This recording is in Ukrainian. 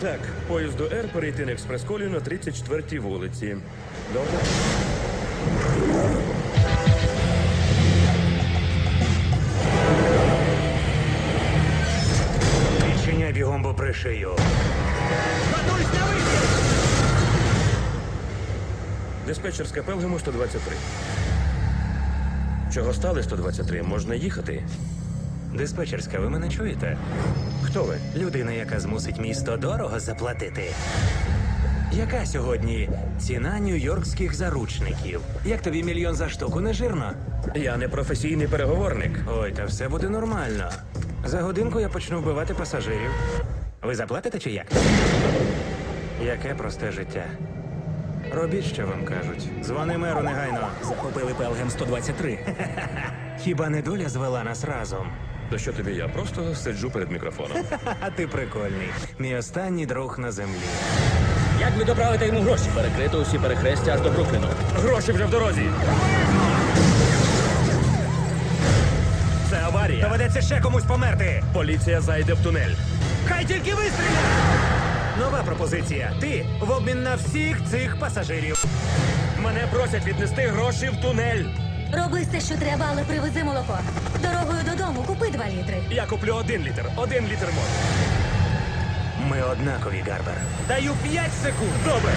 Так, поїзду Р перейти на експрес-колію на 34-й вулиці. Добре? Відчиняй бігом, бо пришию. Диспетчерська Пелгему 123. Чого стали 123? Можна їхати. Диспетчерська, ви мене чуєте? Хто ви? Людина, яка змусить місто дорого заплатити. Яка сьогодні ціна нью-йоркських заручників? Як тобі мільйон за штуку, не жирно? Я не професійний переговорник. Ой, та все буде нормально. За годинку я почну вбивати пасажирів. Ви заплатите чи як? Яке просте життя. Робіть, що вам кажуть. Дзвони меру негайно. Захопили Пелгем 123. Хіба не доля звела нас разом? То що тобі я? Просто сиджу перед мікрофоном. А ти прикольний. Мій останній друг на землі. Як ви доправите йому гроші? Перекрито усі перехрестя аж до Брукліну. Гроші вже в дорозі. Це аварія. Доведеться ще комусь померти. Поліція зайде в тунель. Хай тільки вистріляє! Нова пропозиція. Ти в обмін на всіх цих пасажирів. Мене просять віднести гроші в тунель. Роби все, що треба, але привези молоко. Дорогою додому купи два літри. Я куплю один літр. Один літр можна. Ми однакові, Гарбер. Даю 5 секунд. Добре.